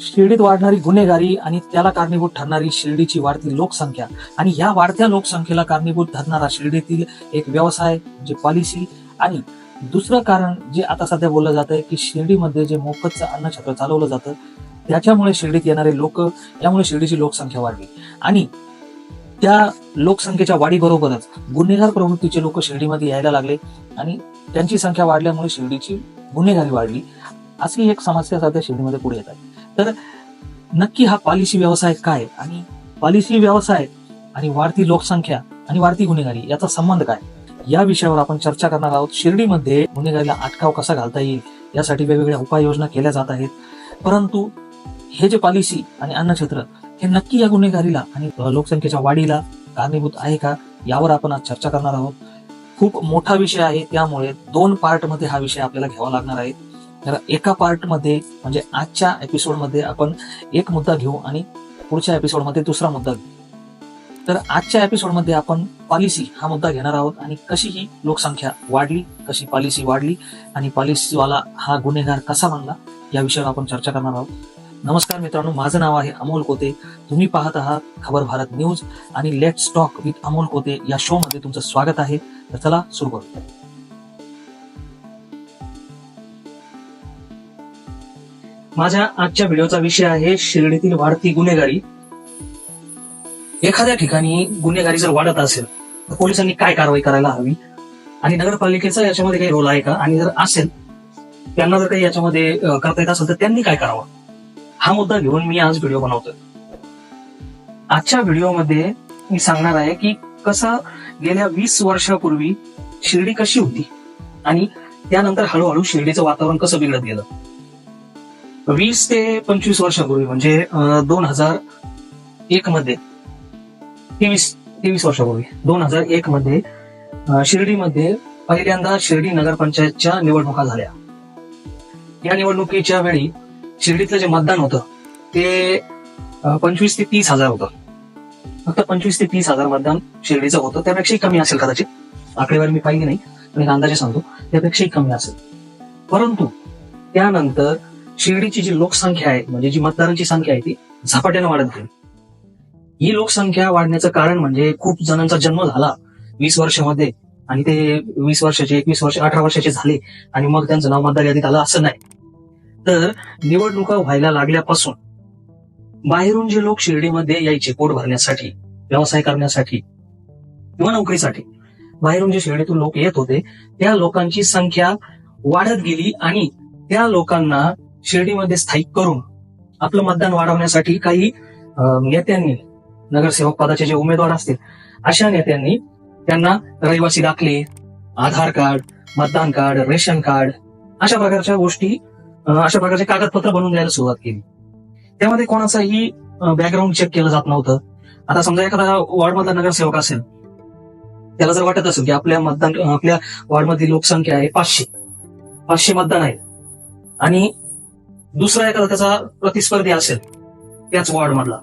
शिर्डीत वाढणारी गुन्हेगारी आणि त्याला कारणीभूत ठरणारी शिर्डीची वाढती लोकसंख्या. आणि या वाढत्या लोकसंख्येला कारणीभूत ठरणारा शिर्डीतील एक व्यवसाय म्हणजे जे पॉलिसी आणि दुसरं कारण जे आता सध्या बोललं जात आहे की शिर्डीमध्ये जे मोफतचं अन्नछत्र चालवलं जातं त्याच्यामुळे शिर्डीत येणारे लोक यामुळे शिर्डीची लोकसंख्या वाढली. आणि त्या लोकसंख्येच्या वाढीबरोबरच गुन्हेगार प्रवृत्तीचे लोक शिर्डीमध्ये यायला लागले आणि त्यांची संख्या वाढल्यामुळे शिर्डीची गुन्हेगारी वाढली. अशी एक समस्या सध्या शिर्डीमध्ये पुढे येत आहे. तर नक्की हा पॉलिसी व्यवसाय काय? आणि पॉलिसी व्यवसाय आणि वाढती लोकसंख्या आणि वाढती गुन्हेगारी याचा संबंध काय? या विषयावर आपण चर्चा करणार आहोत. शिर्डीमध्ये गुन्हेगारीला अटकाव कसा घालता येईल? यासाठी वेगवेगळ्या उपाययोजना केल्या जात आहेत. परंतु हे जे पॉलिसी आणि अन्न क्षेत्र हे नक्की या गुन्हेगारीला आणि लोकसंख्येच्या वाढीला कारणीभूत आहे का? यावर आपण आज चर्चा करणार आहोत. खूप मोठा विषय आहे. त्यामुळे दोन पार्टमध्ये हा विषय आपल्याला घ्यावा लागणार आहे. तर एका पार्टमध्ये म्हणजे आजच्या एपिसोडमध्ये आपण एक मुद्दा घेऊ आणि पुढच्या एपिसोडमध्ये दुसरा मुद्दा घेऊ. तर आजच्या एपिसोडमध्ये आपण पॉलिसी हा मुद्दा घेणार आहोत आणि कशी ही लोकसंख्या वाढली कशी पॉलिसी वाढली आणि पॉलिसीवाला हा गुन्हेगार कसा बनला या विषयावर आपण चर्चा करणार आहोत. नमस्कार मित्रांनो माझं नाव आहे अमोल कोते. तुम्ही पाहत आहात खबर भारत न्यूज आणि let's talk with Amol Kote या शो मध्ये तुमचं स्वागत आहे. तर चला सुरू करू माझ्या आजच्या व्हिडिओचा विषय आहे शिर्डीतील वाढती गुन्हेगारी. एखाद्या ठिकाणी गुन्हेगारी जर वाढत असेल तर पोलिसांनी काय कारवाई करायला हवी? आणि नगरपालिकेचा याच्यामध्ये काही रोल आहे का? आणि जर असेल त्यांना जर काही याच्यामध्ये करता येत असेल तर त्यांनी काय करावं? हा मुद्दा घेऊन मी आज व्हिडिओ बनवतोय. आजच्या व्हिडिओमध्ये मी सांगणार आहे की कसं गेल्या वीस वर्षापूर्वी शिर्डी कशी होती? आणि त्यानंतर हळूहळू शिर्डीचं वातावरण कसं बिघडत गेलं? वीस ते पंचवीस वर्षापूर्वी म्हणजे दोन हजार एक मध्ये तेवीस तेवीस वर्षापूर्वी दोन हजार एक मध्ये शिर्डीमध्ये पहिल्यांदा शिर्डी नगरपंचायतच्या निवडणुका झाल्या. या निवडणुकीच्या वेळी शिर्डीतलं जे मतदान होतं ते पंचवीस ते तीस हजार होतं. फक्त पंचवीस ते तीस हजार मतदान शिर्डीचं होतं. त्यापेक्षाही कमी असेल कदाचित. आकडेवारी मी पाहिली नाही पण एक अंदाजे सांगतो. त्यापेक्षाही कमी असेल. परंतु त्यानंतर शिर्डीची जी लोकसंख्या आहे म्हणजे जी मतदारांची संख्या आहे ती झपाट्याने वाढत गेली. ही लोकसंख्या वाढण्याचं कारण म्हणजे खूप जणांचा जन्म झाला वीस वर्षामध्ये आणि ते वीस वर्षाचे एकवीस वर्ष अठरा वर्षाचे झाले आणि मग त्यांचं नाव मतदार यादीत आलं असं नाही. तर निवडणुका व्हायला लागल्यापासून बाहेरून जे लोक शिर्डीमध्ये यायचे पोट भरण्यासाठी व्यवसाय करण्यासाठी किंवा नोकरीसाठी बाहेरून जे शिर्डीतून लोक येत होते त्या लोकांची संख्या वाढत गेली आणि त्या लोकांना शिर्डीमध्ये स्थायिक करून आपलं मतदान वाढवण्यासाठी काही नेत्यांनी नगरसेवक पदाचे जे उमेदवार असतील अशा नेत्यांनी त्यांना रहिवासी दाखले आधार कार्ड मतदान कार्ड रेशन कार्ड अशा प्रकारच्या गोष्टी अं, अशा प्रकारचे कागदपत्र बनवून द्यायला सुरुवात केली. त्यामध्ये कोणाचाही बॅकग्राऊंड चेक केलं जात नव्हतं. आता समजा एखादा वॉर्डमधला नगरसेवक असेल त्याला जर वाटत असेल की आपल्या मतदान आपल्या वॉर्डमधली लोकसंख्या आहे पाचशे पाचशे मतदान आहे. आणि दुसरा एखादा त्याचा प्रतिस्पर्धी असेल त्याच वॉर्ड मधला.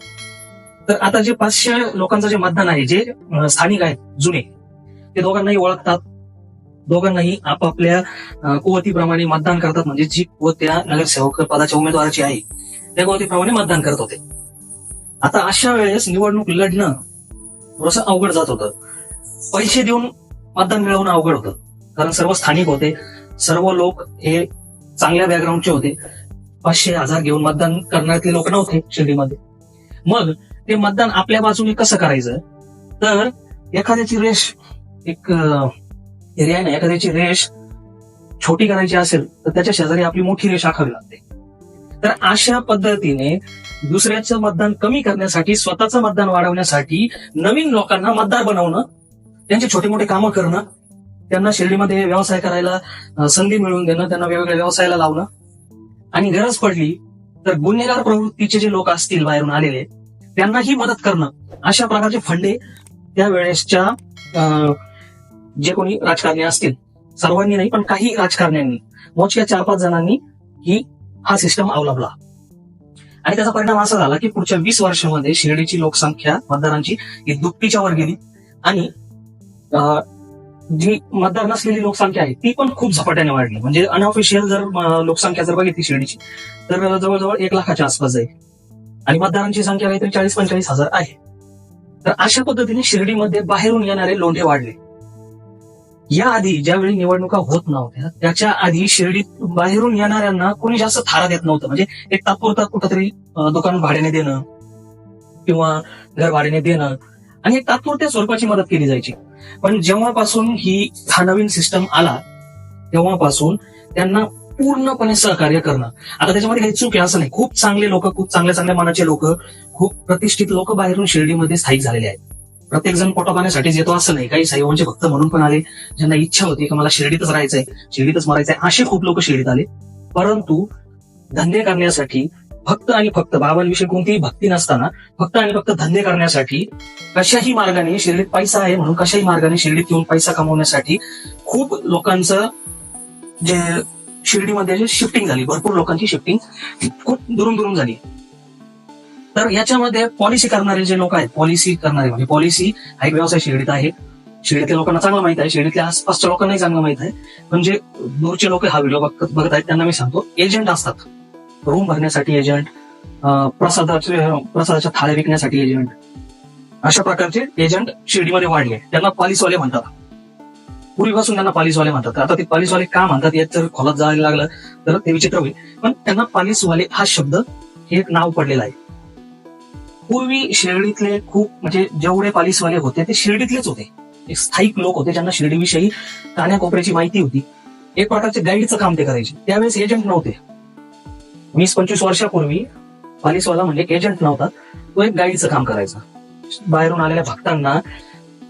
तर आता जे पाचशे लोकांचं जे मतदान आहे जे स्थानिक आहेत जुने ते दोघांनाही ओळखतात. दोघांनाही आपापल्या कुवतीप्रमाणे मतदान करतात. म्हणजे जी कुवत त्या नगरसेवक पदाच्या उमेदवाराची आहे त्या कुवतीप्रमाणे मतदान करत होते. आता अशा वेळेस निवडणूक लढणं थोडस अवघड जात होतं. पैसे देऊन मतदान मिळवणं अवघड होतं. कारण सर्व स्थानिक होते. सर्व लोक हे चांगल्या बॅकग्राऊंडचे होते. पाचशे हजार घेऊन मतदान करणारे लोक नव्हते शिर्डीमध्ये. मग ते मतदान आपल्या बाजूने कसं करायचं? तर एखाद्याची रेष एक एरिया आहे ना एखाद्याची रेष छोटी करायची असेल तर त्याच्या शेजारी आपली मोठी रेष आखावी लागते. तर अशा पद्धतीने दुसऱ्याचं मतदान कमी करण्यासाठी स्वतःचं मतदान वाढवण्यासाठी नवीन लोकांना मतदार बनवणं त्यांचे छोटे मोठे कामं करणं त्यांना शिर्डीमध्ये व्यवसाय करायला संधी मिळवून देणं त्यांना वेगवेगळ्या व्यवसायाला लावणं आणि गरज पडली तर गुन्हेगार प्रवृत्तीचे जे लोक असतील बाहेरून आलेले त्यांनाही मदत करणं अशा प्रकारचे फंडे त्यावेळेसच्या अं, जे कोणी राजकारणी असतील सर्वांनी नाही पण काही राजकारण्यांनी मोजक्या चार पाच जणांनी ही हा सिस्टम अवलंबला. आणि त्याचा परिणाम असा झाला की पुढच्या वीस वर्षामध्ये शिर्डीची लोकसंख्या मतदारांची ही दुपटीच्या वर गेली आणि अं, जी मतदार नसलेली लोकसंख्या आहे ती पण खूप झपाट्याने वाढली. म्हणजे अनऑफिशियल जर लोकसंख्या जर बघितली शिर्डीची तर जवळजवळ एक लाखाच्या आसपास जाईल आणि मतदारांची संख्या काहीतरी चाळीस पंचेचाळीस हजार आहे. तर अशा पद्धतीने शिर्डीमध्ये बाहेरून येणारे लोंढे वाढले. याआधी ज्यावेळी निवडणुका होत नव्हत्या त्याच्या आधी शिर्डीत बाहेरून येणाऱ्यांना कोणी जास्त थारा देत नव्हतं. म्हणजे एक तात्पुरता कुठंतरी दुकान भाड्याने देणं किंवा घर भाड्याने देणं आणि एक तात्पुरत्या स्वरूपाची मदत केली जायची. पण जेव्हापासून ही हा नवीन सिस्टम आला तेव्हापासून त्यांना पूर्णपणे सहकार्य करणं. आता त्याच्यामध्ये काही चूक आहे असं नाही. खूप चांगले लोक खूप चांगल्या चांगल्या मनाचे लोक खूप प्रतिष्ठित लोक बाहेरून शिर्डीमध्ये स्थायिक झालेले आहेत. प्रत्येक जण पाण्यासाठीच येतो असं नाही. काही साईबाबांचे भक्त म्हणून पण आले ज्यांना इच्छा होती की मला शिर्डीतच राहायचंय शिर्डीतच मरायचंय असे खूप लोक शिर्डीत आले. परंतु धंदे करण्यासाठी फक्त आणि फक्त बाबांविषयी कोणतीही भक्ती नसताना फक्त आणि फक्त धंदे करण्यासाठी कशाही मार्गाने शिर्डीत पैसा आहे म्हणून कशाही मार्गाने शिर्डीत येऊन पैसा कमवण्यासाठी खूप लोकांचं जे शिर्डीमध्ये शिफ्टिंग झाली भरपूर लोकांची शिफ्टिंग खूप दुरून दुरून झाली. तर याच्यामध्ये पॉलिसी करणारे जे लोक आहेत पॉलिसी करणारे म्हणजे पॉलिसी हा एक व्यवसाय शिर्डीत आहे. शिर्डीतल्या लोकांना चांगला माहीत आहे शिर्डीतल्या आसपासच्या लोकांनाही चांगलं माहीत आहे. पण जे दूरचे लोक हा व्हिडिओ बघत बघत आहेत त्यांना मी सांगतो एजंट असतात. रूम भरण्यासाठी एजंट प्रसादाचे प्रसादाच्या थाळ्या विकण्यासाठी एजंट अशा प्रकारचे एजंट शिर्डीमध्ये वाढले. त्यांना पालिसवाले म्हणतात. पूर्वीपासून त्यांना पालिसवाले म्हणतात. आता ते पालिसवाले का म्हणतात यात जर खोलात जायला लागलं तर ते विचित्र होईल. पण त्यांना पालिसवाले हा शब्द हे एक नाव पडलेलं आहे. पूर्वी शिर्डीतले खूप म्हणजे जेवढे पालिसवाले होते ते शिर्डीतलेच होते. एक स्थायिक लोक होते ज्यांना शिर्डीविषयी कान्याकोपऱ्याची माहिती होती. एक प्रकारचे गाईडचं काम ते करायचे. त्यावेळेस एजंट नव्हते. वीस पंचवीस वर्षापूर्वी पालिसवाला म्हणजे एजंट नव्हता. तो एक गाईडचं काम करायचा. बाहेरून आलेल्या भक्तांना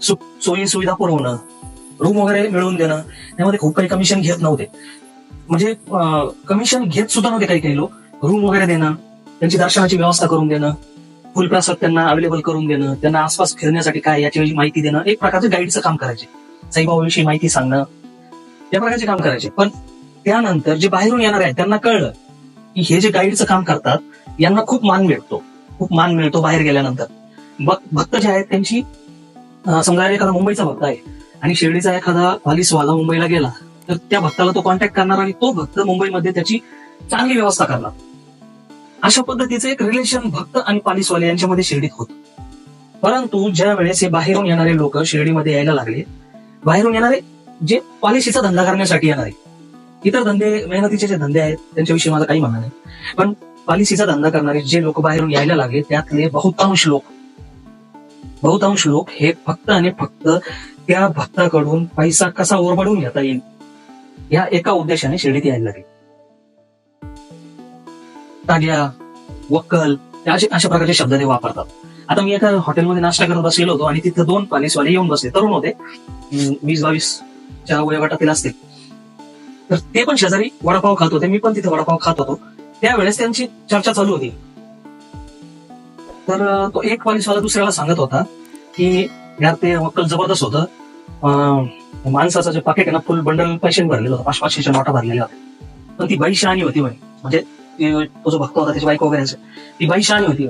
सोयी सुविधा पुरवणं रूम वगैरे मिळवून देणं त्यामध्ये खूप काही कमिशन घेत नव्हते. म्हणजे कमिशन घेत सुद्धा नव्हते काही काही लोक. रूम वगैरे देणं त्यांची दर्शनाची व्यवस्था करून देणं फुलप्रासाद त्यांना अवेलेबल करून देणं त्यांना आसपास फिरण्यासाठी काय याची माहिती देणं एक प्रकारचं गाईडचं काम करायचे. साईबाबाविषयी माहिती सांगणं या प्रकारचे काम करायचे. पण त्यानंतर जे बाहेरून येणार आहेत त्यांना कळलं की हे जे गाईडचं काम करतात यांना खूप मान मिळतो. खूप मान मिळतो बाहेर गेल्यानंतर. भक्त जे आहेत त्यांची समजा एखादा मुंबईचा भक्त आहे आणि शिर्डीचा एखादा पालिसवाला मुंबईला गेला तर त्या भक्ताला तो कॉन्टॅक्ट करणार आणि तो भक्त मुंबईमध्ये त्याची चांगली व्यवस्था करणार. अशा पद्धतीचं एक रिलेशन भक्त आणि पालिसवाले यांच्यामध्ये शिर्डीत होत. परंतु ज्या वेळेस हे बाहेरून येणारे लोक शिर्डीमध्ये यायला लागले बाहेरून येणारे जे पॉलिसीचा धंदा करण्यासाठी येणारे इतर धंदे मेहनतीचे जे धंदे आहेत त्यांच्याविषयी माझं काही म्हणणं नाही. पण पॉलिसीचा धंदा करणारे जे लोक बाहेरून यायला लागले त्यातले बहुतांश लोक बहुतांश लोक हे फक्त आणि फक्त त्या भक्ताकडून पैसा कसा ओरबडून घेता येईल या एका उद्देशाने शिर्डीत यायला लागेल. ताग्या वक्कल असे अशा प्रकारचे शब्द ते वापरतात. आता मी एका हॉटेलमध्ये नाश्ता करत बसलेलो होतो आणि तिथं दोन पालिसवाले येऊन बसले. तरुण होते. वीस बावीसच्या वयोगटातील असतील. तर ते पण शेजारी वडापाव खात होते मी पण तिथे वडापाव खात होतो. त्यावेळेस त्यांची चर्चा चालू होती. तर तो एक पालिसवाला दुसऱ्याला सांगत होता की यार ते वक्कल जबरदस्त होतं. अं, माणसाचं जे पाकिट आहे ना फुल बंडल पैसे भरलेलं होतं पाच पाचशेच्या नोटा भरलेल्या होत्या. पण ती बाई शहाणी होती बाई म्हणजे तो जो भक्त होता त्याची बाईक वगैरे ती बाई शहाणी होती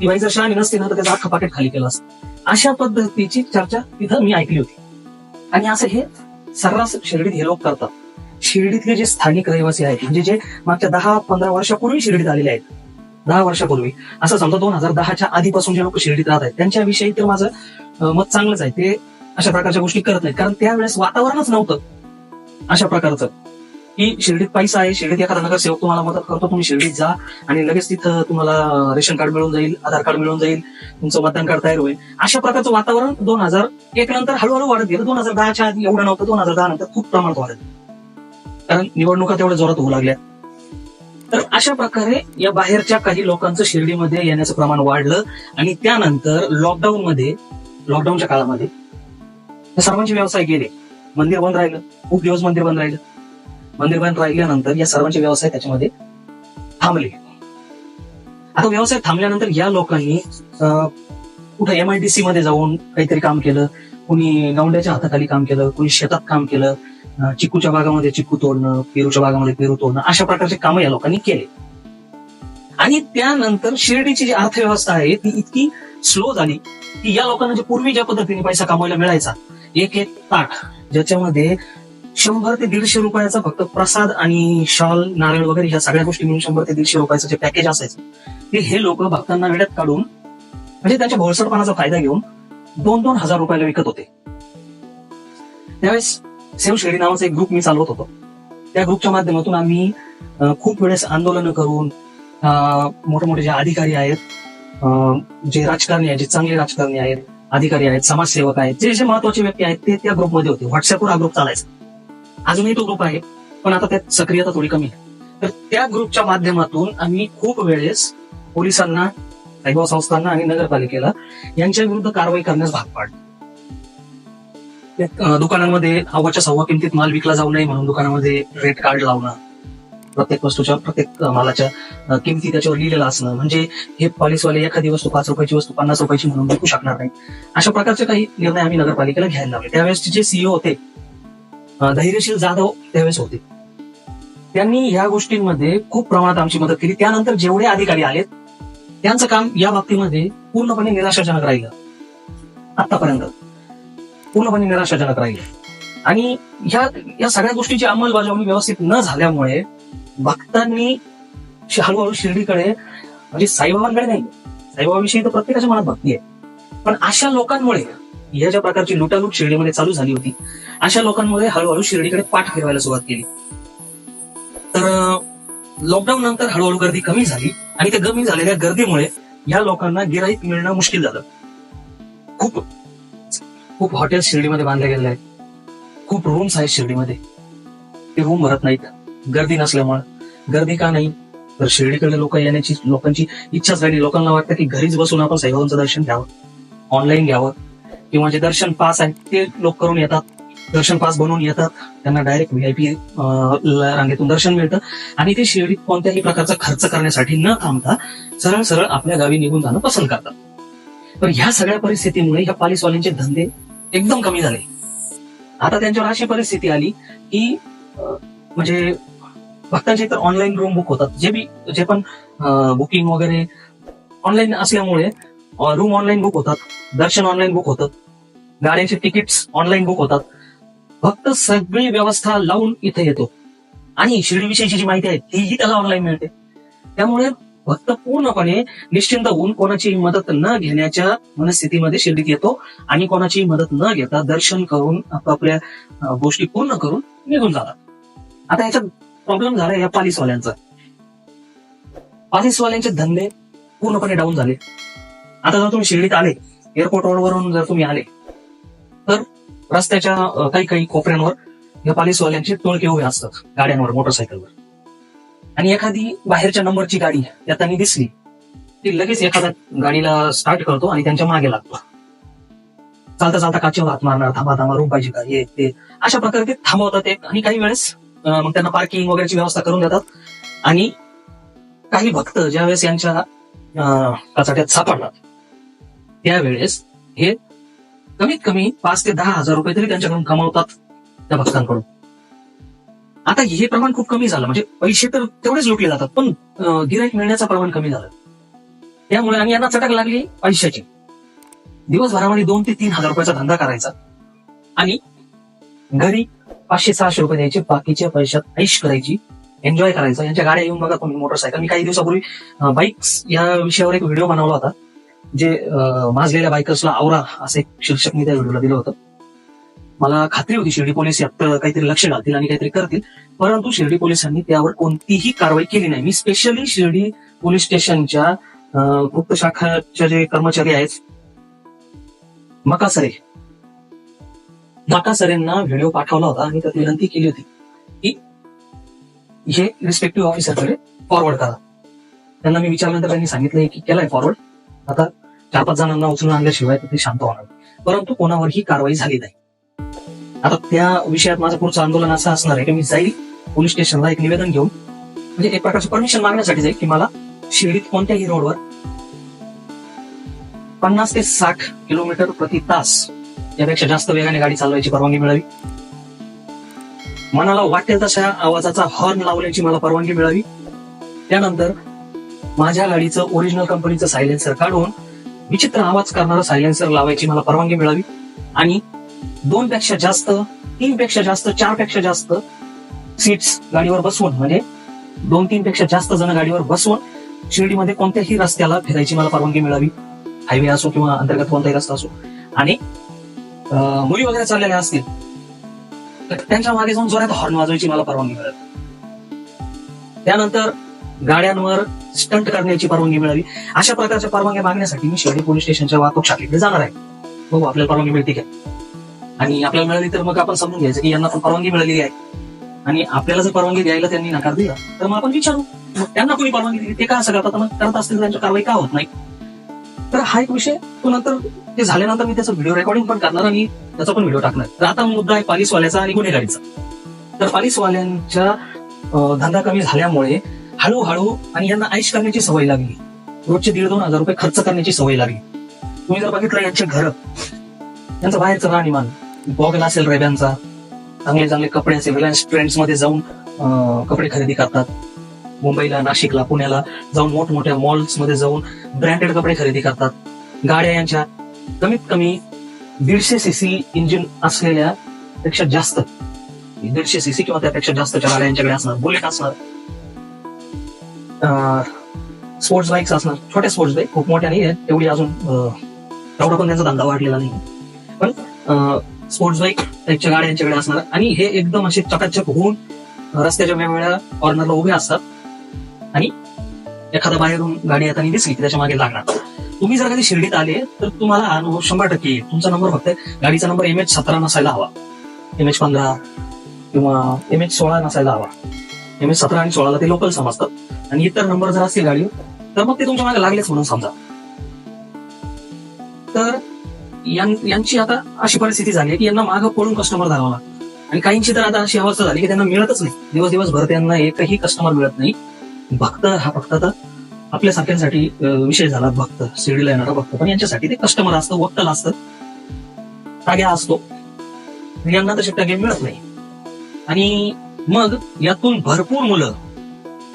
ती बाई जर शहाणी नसती ना तर त्याचं अख्खं पाकिट खाली केलं असतं. अशा पद्धतीची चर्चा तिथं मी ऐकली होती. आणि असं हे सर्रास शिर्डीत हे लोक करतात. शिर्डीतले जे स्थानिक रहिवासी आहेत म्हणजे जे मागच्या दहा पंधरा वर्षापूर्वी शिर्डीत आलेले आहेत दहा वर्षापूर्वी असं समजा दोन हजार दहाच्या आधीपासून जे लोक शिर्डीत राहत आहेत त्यांच्याविषयी तर माझं मत चांगलंच आहे. ते अशा प्रकारच्या गोष्टी करत नाहीत. कारण त्यावेळेस वातावरणच नव्हतं अशा प्रकारचं. की शिर्डीत पैसा आहे शिर्डीत एखादा नगरसेवक तुम्हाला मदत करतो तुम्ही शिर्डीत जा आणि लगेच तिथं तुम्हाला रेशन कार्ड मिळून जाईल आधार कार्ड मिळून जाईल तुमचं मतदान कार्ड तयार होईल अशा प्रकारचं वातावरण दोन हजार एक नंतर हळूहळू वाढत गेलं. दोन हजार दहाच्या आधी एवढं नव्हतं दोन हजार दहा नंतर खूप प्रमाणात वाढत गेलं. कारण निवडणुका तेवढ्या जोरात होऊ लागल्या. तर अशा प्रकारे या बाहेरच्या काही लोकांचं शिर्डीमध्ये येण्याचं प्रमाण वाढलं आणि त्यानंतर लॉकडाऊन मध्ये लॉकडाऊनच्या काळामध्ये सर्वांचे व्यवसाय गेले. मंदिर बंद राहिलं. खूप दिवस मंदिर बंद राहिलं. मंदिर बंद राहिल्यानंतर या सर्वांचे व्यवसाय त्याच्यामध्ये थांबले. आता व्यवसाय थांबल्यानंतर या लोकांनी अं, कुठं एमआयडीसी मध्ये जाऊन काहीतरी काम केलं कुणी गावंड्याच्या हाताखाली काम केलं कुणी शेतात काम केलं चिकूच्या बागामध्ये चिकू तोडणं पेरूच्या बागामध्ये पेरू तोडणं अशा प्रकारचे कामं या लोकांनी केले. आणि त्यानंतर शिर्डीची जी अर्थव्यवस्था आहे ती इतकी स्लो झाली की या लोकांना जे पूर्वी ज्या पद्धतीने पैसा कमवायला मिळायचा एक एक ताट ज्याच्यामध्ये शंभर ते दीडशे रुपयाचा फक्त प्रसाद आणि शॉल नारळ वगैरे ह्या सगळ्या गोष्टी मिळून शंभर ते दीडशे रुपयाचं जे पॅकेज असायचं ते हे लोक भक्तांना वेळात काढून म्हणजे त्यांच्या भोळसडपणाचा फायदा घेऊन दोन दोन हजार रुपयाला विकत होते. त्यावेळेस सेव शेडी नावाचा एक ग्रुप मी चालवत होतो. त्या ग्रुपच्या माध्यमातून आम्ही खूप वेळेस आंदोलनं करून मोठे मोठे जे अधिकारी आहेत अं, जे राजकारणी आहेत जे चांगले राजकारणी आहेत अधिकारी आहेत समाजसेवक आहेत जे जे महत्त्वाचे व्यक्ती आहेत ते त्या ग्रुपमध्ये होते. व्हॉट्सअपवर हा ग्रुप चालायचा. अजूनही तो ग्रुप आहे पण आता त्यात सक्रियता थोडी कमी आहे. तर त्या ग्रुपच्या माध्यमातून आम्ही खूप वेळेस पोलिसांना साईबाबा संस्थांना आणि नगरपालिकेला यांच्या विरुद्ध कारवाई करण्यास भाग पाडतो दुकानांमध्ये हवाच्या सव्वा किमतीत माल विकला जाऊ नये म्हणून दुकानामध्ये रेट कार्ड लावणं प्रत्येक वस्तूच्या प्रत्येक मालाच्या किमती त्याच्यावर लिहिलेलं असणं म्हणजे हे पॉलिसवाले एखादी वस्तू पाच रुपयाची वस्तू पन्नास रुपयाची म्हणून विकू शकणार नाही अशा प्रकारचे काही निर्णय आम्ही नगरपालिकेला घ्यायला लावले. त्यावेळेस जे सीईओ होते धैर्यशील जाधव त्यावेळेस होते. त्यांनी ह्या गोष्टींमध्ये खूप प्रमाणात आमची मदत केली. त्यानंतर जेवढे अधिकारी आलेत त्यांचं काम या बाबतीमध्ये पूर्णपणे निराशाजनक राहिलं. आतापर्यंत पूर्णपणे निराशाजनक राहील. आणि ह्या या सगळ्या गोष्टीची अंमलबजावणी व्यवस्थित न झाल्यामुळे भक्तांनी हळूहळू शिर्डीकडे म्हणजे साईबाबांकडे नाही साईबाबाविषयी तर प्रत्येकाच्या मनात भक्ती आहे. पण अशा लोकांमुळे या ज्या प्रकारची लुटालूट शिर्डीमध्ये चालू झाली होती अशा लोकांमुळे हळूहळू शिर्डीकडे पाठ फिरवायला सुरुवात केली. तर लॉकडाऊन नंतर हळूहळू गर्दी कमी झाली आणि त्या कमी झालेल्या गर्दीमुळे या लोकांना गिराईक मिळणं मुश्किल झालं. खूप खूप हॉटेल शिर्डीमध्ये बांधले गेलेले आहेत. खूप रूम्स आहेत शिर्डीमध्ये. ते रूम भरत नाहीत. गर्दी नसल्यामुळे. गर्दी का नाही? तर शिर्डीकडे लोक येण्याची लोकांची इच्छाच राहिली. लोकांना वाटतं की घरीच बसून आपण साईबाबांचं दर्शन घ्यावं. ऑनलाईन घ्यावं. किंवा जे दर्शन पास आहेत ते लोक करून येतात. दर्शन पास बनवून येतात. त्यांना डायरेक्ट व्हीआयपी रांगेतून दर्शन मिळतं. आणि ते शिर्डीत कोणत्याही प्रकारचा खर्च करण्यासाठी न थांबता सरळ सरळ आपल्या गावी निघून जाणं पसंत करतात. पण ह्या सगळ्या परिस्थितीमुळे ह्या पालिसवाल्यांचे धंदे एकदम कमी झाले. आता त्यांच्यावर अशी परिस्थिती आली की म्हणजे भक्तांचे तर ऑनलाईन रूम बुक होतात. जे बी जे पण बुकिंग वगैरे ऑनलाईन असल्यामुळे रूम ऑनलाईन बुक होतात दर्शन ऑनलाईन बुक होतात गाड्यांचे तिकीट्स ऑनलाईन बुक होतात. फक्त सगळी व्यवस्था लावून इथे येतो. आणि शिर्डीविषयीची जी माहिती आहे तीही त्याला ऑनलाईन मिळते. त्यामुळे भक्त पूर्णपणे निश्चिंत होऊन कोणाची मदत न घेण्याच्या मनस्थितीमध्ये शिर्डीत येतो आणि कोणाची मदत न घेता दर्शन करून आपापल्या गोष्टी पूर्ण करून निघून जातात. आता याच्यात प्रॉब्लेम झाला या पालिसवाल्यांचा. पालिसवाल्यांचे धंदे पूर्णपणे डाऊन झाले. आता जर तुम्ही शिर्डीत आले एअरपोर्ट रोडवरून जर तुम्ही आले तर रस्त्याच्या काही काही कोपऱ्यांवर या पालिसवाल्यांचे टोळके उभे असतात गाड्यांवर मोटरसायकलवर आणि एखादी बाहेरच्या नंबरची गाडी या त्यांनी दिसली ती लगेच एखाद्या गाडीला स्टार्ट करतो आणि त्यांच्या मागे लागतो. चालता चालता काचेवर हात मारणार थांबा थांबा रूम पाहिजे का हे ते अशा प्रकारे ते थांबवतात एक आणि काही वेळेस मग त्यांना पार्किंग वगैरेची व्यवस्था करून देतात. आणि काही भक्त ज्यावेळेस यांच्या अं, कचाट्यात सापडतात त्यावेळेस हे कमीत कमी पाच ते दहा हजार रुपये तरी त्यांच्याकडून कमावतात त्या भक्तांकडून. आता हे प्रमाण खूप कमी झालं. म्हणजे पैसे तर तेवढेच लुटले जातात पण गिराईक मिळण्याचं प्रमाण कमी झालं. त्यामुळे आणि यांना चटक लागली पैशाची. दिवसभरामध्ये दोन ते तीन हजार रुपयाचा धंदा करायचा. आणि घरी पाचशे सहाशे रुपये द्यायचे बाकीच्या पैशात ऐश करायची एन्जॉय करायचा. यांच्या गाड्या येऊन बघा तुम्ही मोटरसायकल. मी काही दिवसापूर्वी बाईक्स या विषयावर एक व्हिडिओ बनवला होता जे माजलेल्या बायकर्सला आवरा असं एक शीर्षक मी त्या व्हिडिओला दिलं होतं. मला खात्री होती शिर्डी पोलीस यात काहीतरी लक्ष घालतील आणि काहीतरी करतील. परंतु शिर्डी पोलिसांनी त्यावर कोणतीही कारवाई केली नाही. मी स्पेशली शिर्डी पोलीस स्टेशनच्या गुप्त शाखाच्या जे कर्मचारी आहेत मकासरे मकासरेंना व्हिडिओ पाठवला होता आणि त्यात विनंती केली होती की हे रिस्पेक्टिव्ह ऑफिसरकडे फॉरवर्ड करा. त्यांना मी विचारल्यानंतर त्यांनी सांगितलं की केलाय फॉरवर्ड आता चार पाच जणांना उचलून आणल्याशिवाय ते शांत होणार परंतु परंतु कोणावरही कारवाई झाली नाही. आता त्या विषयात माझं पुढचं आंदोलन असं असणार आहे. की मी जाईल पोलीस स्टेशनला एक निवेदन घेऊन म्हणजे एक प्रकारचं परमिशन मागण्यासाठी जाईल की मला शिर्डीत कोणत्याही रोडवर पन्नास ते साठ किलोमीटर प्रति तास यापेक्षा जास्त वेगाने गाडी चालवायची परवानगी मिळावी. मनाला वाटेल तशा आवाजाचा हॉर्न लावण्याची मला परवानगी मिळावी. त्यानंतर माझ्या गाडीचं ओरिजिनल कंपनीचं सायलेन्सर काढून विचित्र आवाज करणारं सायलेन्सर लावायची मला परवानगी मिळावी. आणि दोन पेक्षा जास्त तीन पेक्षा जास्त चारपेक्षा जास्त सीट्स गाडीवर बसवून म्हणजे दोन तीन पेक्षा जास्त जण गाडीवर बसवून शिर्डीमध्ये कोणत्याही रस्त्याला फिरायची मला परवानगी मिळावी. हायवे असो किंवा अंतर्गत कोणताही रस्ता असो. आणि मुली वगैरे चाललेल्या असतील तर त्यांच्या मागे जाऊन जोरात हॉर्न वाजवायची मला परवानगी मिळावी. त्यानंतर गाड्यांवर स्टंट करण्याची परवानगी मिळावी. अशा प्रकारच्या परवानगी मागण्यासाठी मी शिर्डी पोलीस स्टेशनच्या वाहतूक शाखेकडे जाणार आहे. बघू आपल्याला परवानगी मिळते का? आणि आपल्याला मिळाली तर मग आपण समजून घ्यायचं की यांना पण परवानगी मिळालेली आहे. आणि आपल्याला जर परवानगी द्यायला त्यांनी नकार दिला तर मग आपण विचारू. त्यांना कोणी परवानगी दिली? ते का असं करतात? मग करत असतील त्यांची त्यांच्या कारवाई का होत नाही? तर हा एक विषय. तो नंतर ते झाल्यानंतर मी त्याचा व्हिडिओ रेकॉर्डिंग पण करणार आणि त्याचा पण व्हिडिओ टाकणार. तर आता मुद्दा आहे पालिसवाल्याचा आणि गुन्हेगारीचा. तर पालिसवाल्यांच्या धंदा कमी झाल्यामुळे हळूहळू आणि यांना आईश करण्याची सवय लागली. रोजचे दीड दोन हजार रुपये खर्च करण्याची सवय लागली. तुम्ही जर बघितलं यांचे घर यांचं बाहेरचं राहणीमान बॉगल असेल रेब्यांचा चांगले चांगले कपडे असेल रिलायन्स ट्रेंड्समध्ये जाऊन कपडे खरेदी करतात. मुंबईला नाशिकला पुण्याला जाऊन मोठमोठ्या मॉल्समध्ये जाऊन ब्रँडेड कपडे खरेदी करतात. गाड्या यांच्या कमीत कमी दीडशे सीसी इंजिन असलेल्या पेक्षा जास्त दीडशे सीसी किंवा त्यापेक्षा जास्तच्या गाड्या यांच्याकडे असणार बुलेट असणार स्पोर्ट्स बाईक्स असणार छोट्या स्पोर्ट्स बाईक खूप मोठ्या नाही आहेत तेवढी अजून तेवढा पण त्यांचा धंदा वाढलेला नाही पण स्पोर्ट्स बाईक त्यांच्या गाड्या यांच्याकडे असणार. आणि हे एकदम असे चकाचक होऊन रस्त्याच्या वेगवेगळ्या कॉर्नरला उभे असतात. आणि एखादा बाहेरून गाडी येताना दिसली की त्याच्यामागे लागणार. तुम्ही जर कधी शिर्डीत आले तर तुम्हाला अनुभव शंभर टक्के येईल. तुमचा नंबर फक्त गाडीचा नंबर एम एच सतरा नसायला हवा. एम एच पंधरा किंवा एम एच सोळा नसायला हवा. एम एच सतरा आणि सोळाला ते लोकल समजतात. आणि इतर नंबर जर असतील गाडी तर मग ते तुमच्या मागे लागलेच म्हणून समजा. तर यांची आता अशी परिस्थिती झाली की यांना मागं पडून कस्टमर धरावा लागतो. आणि काहींची तर आता अशी अवस्था झाली की त्यांना मिळतच नाही. दिवस दिवसभर त्यांना एकही कस्टमर मिळत नाही. भक्त हा फक्त आता आपल्यासारख्यांसाठी सारख्यांसाठी विषय झाला भक्त शिर्डीला येणारा भक्त. पण यांच्यासाठी ते कस्टमर असतं वक्तल असतं. टाग्या असतो. यांना तसे टागे मिळत नाही. आणि मग यातून भरपूर मुलं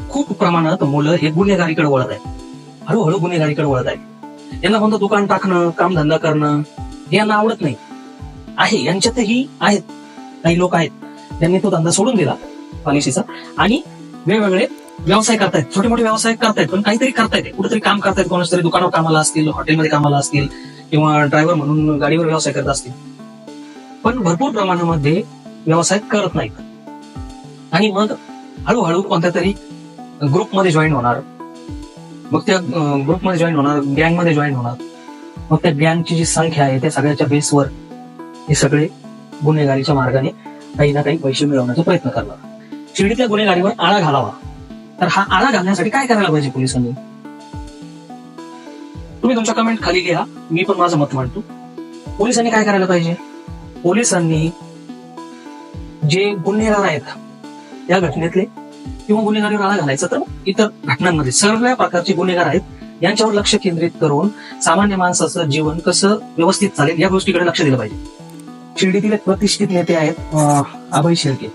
खूप प्रमाणात मुलं हे गुन्हेगारीकडे वळत आहेत. हळूहळू गुन्हेगारीकडे वळत आहेत. यांना कोणतं दुकान टाकणं कामधंदा करणं हे यांना आवडत नाही. आहे यांच्यातही आहेत काही लोक आहेत. त्यांनी तो धंदा सोडून दिला पॉलिसीचा आणि वेगवेगळे व्यवसाय करतायत छोटे मोठे व्यवसाय करतायत पण काहीतरी करतायत. कुठेतरी काम करतायत कोणाच तरी दुकानावर कामाला असतील हॉटेलमध्ये कामाला असतील किंवा ड्रायव्हर म्हणून गाडीवर व्यवसाय करत असतील. पण भरपूर प्रमाणामध्ये व्यवसाय करत नाहीत. आणि मग हळूहळू कोणत्या तरी ग्रुपमध्ये जॉईन होणार मग त्या ग्रुपमध्ये जॉईन होणार गँगमध्ये जॉईन होणार. मग त्या गँगची जी संख्या आहे त्या सगळ्याच्या बेसवर हे सगळे गुन्हेगारीच्या मार्गाने काही ना काही पैसे मिळवण्याचा प्रयत्न करणार. शिर्डीतल्या गुन्हेगारीवर आळा घालावा. तर हा आळा घालण्यासाठी काय करायला पाहिजे पोलिसांनी? तुम्ही तुमच्या कमेंट खाली लिहा. मी पण माझं मत मांडतो. पोलिसांनी काय करायला पाहिजे? पोलिसांनी जे गुन्हेगार आहेत या घटनेतले किंवा गुन्हेगारीवर राळा घालायचं तर इतर घटनांमध्ये सर्व प्रकारचे गुन्हेगार आहेत. यांच्यावर लक्ष केंद्रित करून सामान्य माणसाचं जीवन कसं व्यवस्थित चालेल या गोष्टीकडे लक्ष दिलं पाहिजे. शिर्डीतील एक प्रतिष्ठित नेते आहेत अभय शेळके.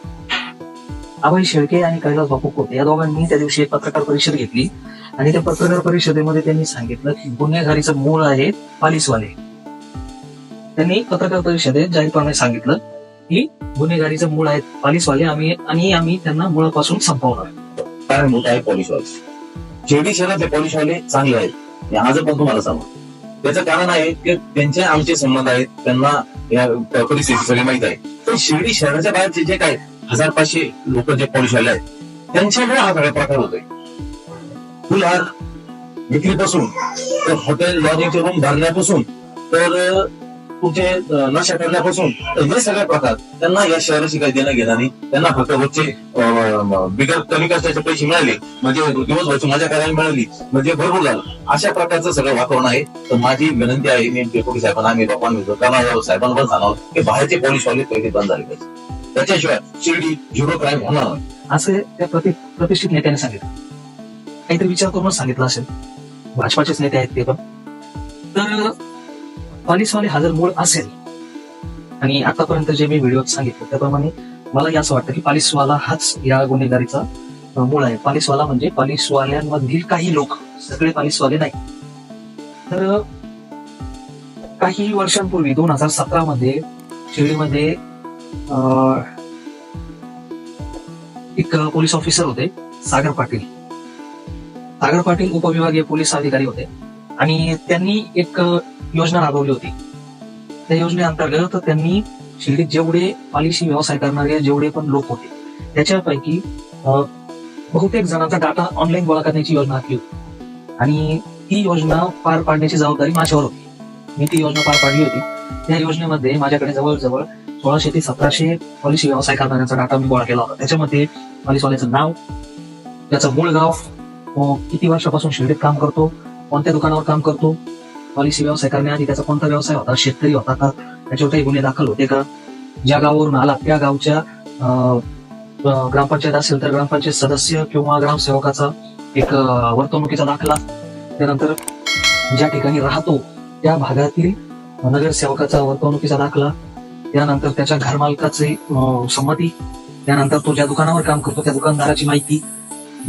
अभय शेळके आणि कैलास बापू कोते या दोघांनी त्या दिवशी एक पत्रकार परिषद घेतली आणि त्या पत्रकार परिषदेमध्ये त्यांनी सांगितलं की गुन्हेगारीचं मूळ आहे पालिसवाले. त्यांनी पत्रकार परिषदेत जाहीरपणे सांगितलं ही गुन्हेगारीचं मूळ आहेत. पॉलिसवाले आम्ही आणि आम्ही त्यांना मुळापासून संपवणार. काय मोठे आहे पॉलिशवाले शिर्डी शहरातले पॉलिसवाले चांगले आहेत. आज पण तुम्हाला सांगू त्याचं कारण आहे की त्यांचे आमचे संबंध आहेत. त्यांना या परिस्थिती सगळी माहीत आहे. पण शिर्डी शहराच्या बाहेरचे जे काय हजार पाचशे लोक जे पॉलिसवाले आहेत त्यांच्याकडे हा सगळा प्रकार होतोय. फुलहार विक्रीपासून तर हॉटेल लॉजिंगचे रूम भरण्यापासून तर तुमचे नशा करण्यापासून तर हे सगळे प्रकार त्यांना या शहराशी काही देणं घेणं नाही. त्यांना फक्त रोजचे अं, बिगर कमी कष्टाचे पैसे मिळाले. म्हणजे दिवसभरची मजा करायला मिळाली. म्हणजे भरपूर झालं. अशा प्रकारचं सगळं वातावरण आहे. तर माझी विनंती आहे मी डेप्युटी साहेबांना आम्ही लोकांना करणार साहेबांना पण सांगावं की बाहेरचे पोलीसवाले पहिले बंद झाले पाहिजे. त्याच्याशिवाय शिर्डी झिरो क्राईम होणार नाही. असं त्या प्रति प्रतिष्ठित नेत्याने सांगितलं. काहीतरी विचार करूनच सांगितलं असेल. भाजपाचेच नेते आहेत ते पण. तर पॉलिसवाले हजर मूळ असेल. आणि आतापर्यंत जे मी व्हिडिओत सांगितलं त्याप्रमाणे मला असं वाटतं की पालिसवाला हाच या गुन्हेगारीचा मूळ आहे. पालिसवाला म्हणजे पालिसवाल्यांमधील काही लोक सगळे पालिसवाले नाही. तर काही वर्षांपूर्वी दोन हजार सतरा मध्ये शिर्डीमध्ये अं, एक पोलीस ऑफिसर होते सागर पाटील. सागर पाटील उपविभागीय पोलीस अधिकारी होते. आणि त्यांनी एक योजना राबवली होती. त्या योजनेअंतर्गत त्यांनी शिर्डीत जेवढे पॉलिसी व्यवसाय करणारे जेवढे पण लोक होते त्याच्यापैकी बहुतेक जणांचा डाटा ऑनलाईन गोळा करण्याची योजना आखली होती. आणि ती योजना पार पाडण्याची जबाबदारी माझ्यावर होती. मी ती योजना पार पाडली होती. त्या योजनेमध्ये माझ्याकडे जवळजवळ सोळाशे ते सतराशे पॉलिसी व्यवसाय करणाऱ्यांचा डाटा मी गोळा केला होता. त्याच्यामध्ये पॉलिसीवाल्याचं नाव त्याचं मूळ गाव किती वर्षापासून शिर्डीत काम करतो कोणत्या दुकानावर काम करतो पॉलिसी व्यवसाय करण्याआधी त्याचा कोणता व्यवसाय होता शेतकरी होता का त्याच्यावर काही गुन्हे दाखल होते का? ज्या गावावरून आला त्या गावच्या अं, ग्रामपंचायत असेल तर ग्रामपंचायत सदस्य किंवा ग्रामसेवकाचा एक वर्तवणुकीचा दाखला. त्यानंतर ज्या ठिकाणी राहतो त्या भागातील नगरसेवकाचा वर्तवणुकीचा दाखला. त्यानंतर त्याच्या घरमालकाचे संमती. त्यानंतर तो ज्या दुकानावर काम करतो त्या दुकानदाराची माहिती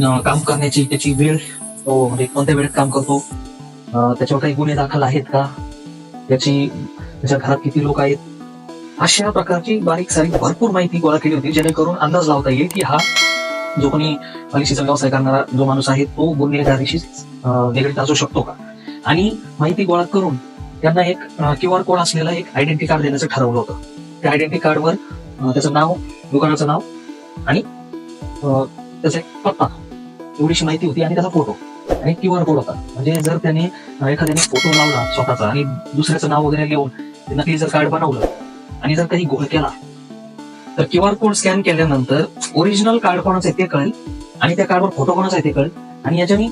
काम करण्याची त्याची वेळ तो म्हणजे कोणत्या वेळेत काम करतो त्याच्यावर काही गुन्हे दाखल आहेत का? त्याची त्याच्या घरात किती लोक आहेत? अशा प्रकारची बारीक सारीक भरपूर माहिती गोळा केली होती जेणेकरून अंदाज लावता येईल की हा जो कोणी पॉलिसीचा व्यवसाय करणारा जो माणूस आहे तो गुन्हेगारीशी निगडीत असू शकतो का? आणि माहिती गोळा करून त्यांना एक क्यू आर कोड असलेला एक आयडेंटिटी कार्ड देण्याचं ठरवलं होतं. त्या आयडेंटिटी कार्डवर त्याचं नाव दुकानाचं नाव आणि त्याचा एक पत्ता एवढीशी माहिती होती आणि त्याचा फोटो. आणि क्यू आर कोड होता. म्हणजे जर त्याने एखाद्याने फोटो लावला स्वतःचा आणि दुसऱ्याचं नाव वगैरे लिहून नकली जर कार्ड बनवलं आणि जर काही गोळ केला तर क्यू आर कोड स्कॅन केल्यानंतर ओरिजिनल कार्ड कोणाचं आहे ते कळेल आणि त्या कार्डवर फोटो कोणाचा आहे ते कळेल. आणि याच्याने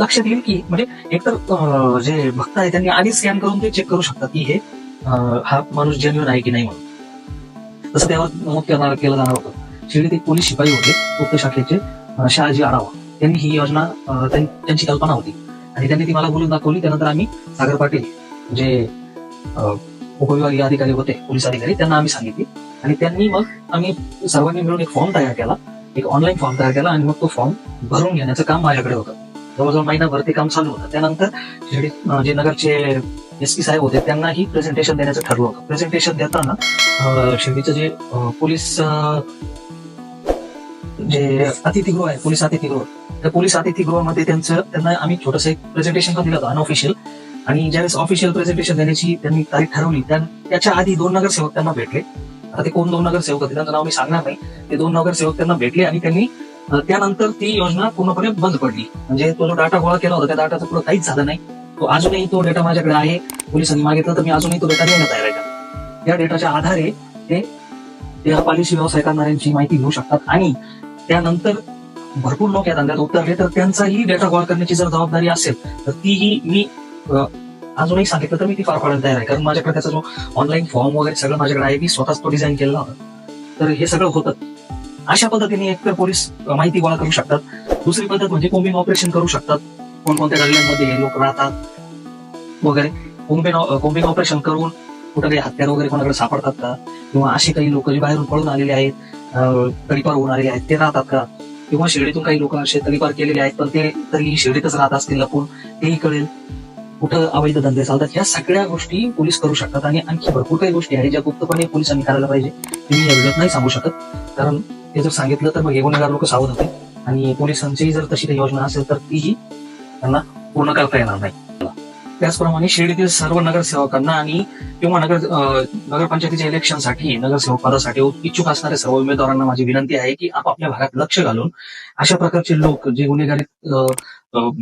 लक्षात येईल की म्हणजे एकतर जे भक्त आहे त्यांनी आधी स्कॅन करून ते चेक करू शकतात की हे हा माणूस जेन्युअन आहे की नाही म्हणून. तसं त्यावर नमूद केलं जाणार होतं. शिर्डीत एक पोलीस शिपाई होते गुप्त शाखेचे शहाजी आढावा. त्यांनी ही योजना त्यांची कल्पना होती. आणि त्यांनी ती मला बोलून दाखवली. त्यानंतर आम्ही सागर पाटील जे उपविभागीय अधिकारी होते पोलीस अधिकारी त्यांना आम्ही सांगितली. आणि त्यांनी मग आम्ही सर्वांनी मिळून एक फॉर्म तयार केला. एक ऑनलाईन फॉर्म तयार केला आणि मग तो फॉर्म भरून घेण्याचं काम माझ्याकडे होतं. जवळजवळ महिनाभर ते काम चालू होतं. त्यानंतर जे नगरचे एस पी साहेब होते त्यांनाही प्रेझेंटेशन देण्याचं ठरलं होतं. प्रेझेंटेशन देताना शिर्डीचं जे पोलीस जे अतिथीगृह आहे पोलीस अतिथीगृह त्या पोलीस अतिथीगृहामध्ये त्यांचं त्यांना आम्ही छोटस एक प्रेझेंटेशन पण दिलं होतं अनऑफिशियल आणि ज्यावेळेस ऑफिशियल प्रेझेंटेशन देण्याची त्यांनी तारीख ठरवली त्याच्या आधी दोन नगरसेवक त्यांना भेटले. आता ते कोण दोन नगरसेवक होते त्यांचं नाव मी सांगणार नाही. ते दोन नगरसेवक त्यांना भेटले आणि त्यांनी त्यानंतर ती योजना पूर्णपणे बंद पडली. म्हणजे तो जो डाटा गोळा केला होता त्या डाटाचं पुढे काहीच झालं नाही. तो अजूनही तो डेटा माझ्याकडे आहे. पोलिसांनी मागितलं तर मी अजूनही तो डेटा देण्यात तयार आहे त्या डेटाच्या आधारे ते त्या पॉलिसी व्यवसाय करणाऱ्यांची माहिती घेऊ शकतात. आणि त्यानंतर भरपूर लोक या धंद्यात उतरले तर त्यांचाही डेटा गोळा करण्याची जर जबाबदारी असेल तर तीही मी अजूनही सांगितलं तर मी ती पार पाडायला तयार आहे. कारण माझ्याकडे त्याचा जो ऑनलाईन फॉर्म वगैरे सगळं माझ्याकडे आहे. मी स्वतःच तो डिझाईन केलेला होता. तर हे सगळं होतं. अशा पद्धतीने एकतर पोलीस माहिती गोळा करू शकतात. दुसरी पद्धत म्हणजे कोंबिंग ऑपरेशन करू शकतात. कोणकोणत्या गल्ल्यांमध्ये लोक राहतात वगैरे. कोंबिंग कोम्बिंग ऑपरेशन करून कुठं काही हत्यार वगैरे कोणाकडे सापडतात का? किंवा असे काही लोक जे बाहेरून पळून आलेले आहेत अं, तडीपार होऊन आलेले आहेत ते राहतात का? किंवा शिर्डीतून काही लोक असे पार केलेले आहेत पण ते तरी शिर्डीतच राहत असतील लपून तेही कळेल कुठं अवैध धंदे चालतात. ह्या सगळ्या गोष्टी पोलीस करू शकतात आणि आणखी भरपूर काही गोष्टी आहेत ज्या गुप्तपणे पोलिसांनी करायला पाहिजे. ते मी या व्हिडिओत नाही सांगू शकत. कारण ते जर सांगितलं तर मग हे गुन्हेगार लोक सावध होते आणि पोलिसांची जर तशी काही योजना असेल तर तीही त्यांना पूर्ण करता येणार नाही. त्याचप्रमाणे शिर्डीतील सर्व नगरसेवकांना आणि किंवा नगर नगरपंचायतीच्या इलेक्शनसाठी नगरसेवक पदासाठी इच्छुक असणाऱ्या सर्व उमेदवारांना माझी विनंती आहे की आपापल्या भागात लक्ष घालून अशा प्रकारचे लोक जे गुन्हेगारी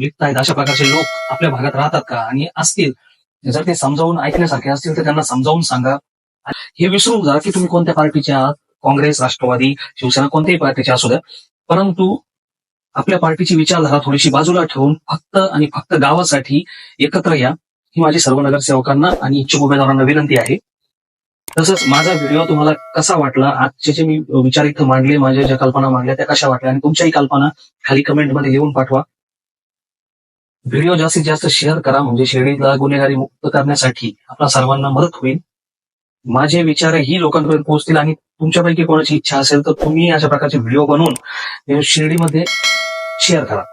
लिप्त आहेत अशा प्रकारचे लोक आपल्या भागात राहतात का? आणि असतील जर ते समजावून ऐकण्यासारखे असतील तर त्यांना समजावून सांगा. हे विसरून जा की तुम्ही कोणत्या पार्टीचे आहात काँग्रेस राष्ट्रवादी शिवसेना कोणत्याही पार्टीचे असू द्या. परंतु आपल्या पार्टीची विचारधारा थोडीशी बाजूला ठेवून फक्त आणि फक्त गावासाठी एकत्र या ही माझी सर्व नगरसेवकांना आणि इच्छुक उमेदवारांना विनंती आहे. तसंच माझा व्हिडिओ तुम्हाला कसा वाटला आजचे जे मी विचार इथं मांडले माझ्या ज्या कल्पना मांडल्या त्या कशा वाटल्या आणि तुमच्याही कल्पना खाली कमेंटमध्ये लिहून पाठवा. व्हिडिओ जास्तीत जास्त शेअर करा म्हणजे शिर्डीला गुन्हेगारी मुक्त करण्यासाठी आपल्या सर्वांना मदत होईल. माझे विचार ही लोकांपर्यंत पोहोचतील आणि तुमच्यापैकी कोणाची इच्छा असेल तर तुम्ही अशा प्रकारचे व्हिडिओ बनवून शिर्डीमध्ये शेअर करा